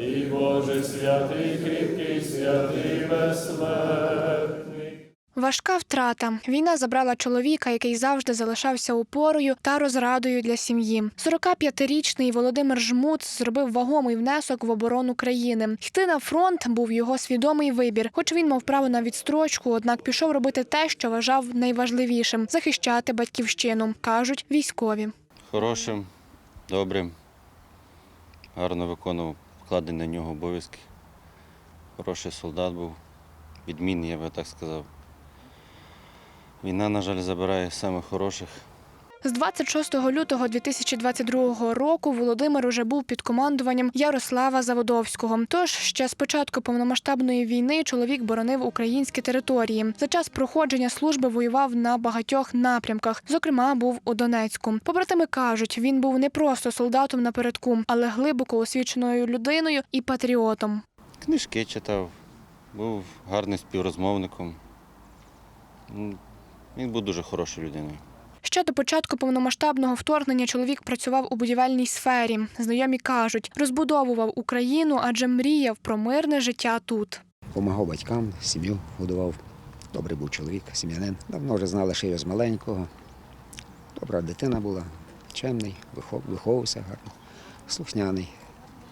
і Боже святий, кріпкий, святий, безсмертний. Важка втрата. Війна забрала чоловіка, який завжди залишався опорою та розрадою для сім'ї. 45-річний Володимир Жмут зробив вагомий внесок в оборону країни. Йти на фронт був його свідомий вибір. Хоч він мав право на відстрочку, однак пішов робити те, що вважав найважливішим захищати батьківщину, кажуть військові. Хорошим, добрим, гарно виконував вкладені на нього обов'язки. Хороший солдат був, відмінний, я би так сказав. Війна, на жаль, забирає самих хороших. З 26 лютого 2022 року Володимир уже був під командуванням Ярослава Заводовського. Тож ще з початку повномасштабної війни чоловік боронив українські території. За час проходження служби воював на багатьох напрямках. Зокрема, був у Донецьку. Побратими кажуть, він був не просто солдатом напередку, але глибоко освіченою людиною і патріотом. Книжки читав, був гарним співрозмовником. Ну, Він був дуже хорошою людиною. Ще до початку повномасштабного вторгнення чоловік працював у будівельній сфері. Знайомі кажуть, розбудовував Україну, адже мріяв про мирне життя тут. Помагав батькам, сім'ю годував. Добрий був чоловік, сім'янин. Давно вже знали, що його з маленького. Добра дитина була, чемний, виховувався гарно, слухняний.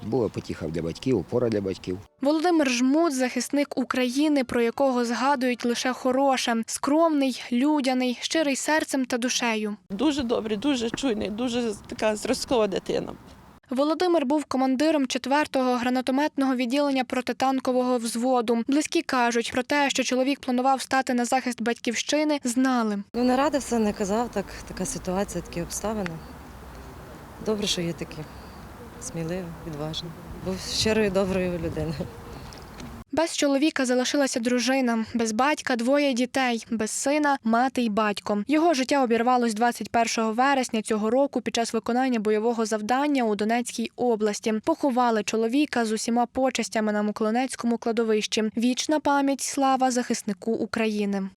Була потіха для батьків, опора для батьків. Володимир Жмут захисник України, про якого згадують лише хороше, скромний, людяний, щирий серцем та душею. Дуже добрий, дуже чуйний, дуже така зразкова дитина. Володимир був командиром 4-го гранатометного відділення протитанкового взводу. Близькі кажуть про те, що чоловік планував стати на захист батьківщини, знали. Ну, не радився, не казав, так, така ситуація, такі обставини. Добре, що є такі. Сміливі, відважні. Був щирою, доброю людиною. Без чоловіка залишилася дружина, без батька двоє дітей, без сина, мати й батько. Його життя обірвалось 21 вересня цього року під час виконання бойового завдання у Донецькій області. Поховали чоловіка з усіма почестями на Муклонецькому кладовищі. Вічна пам'ять, слава захиснику України.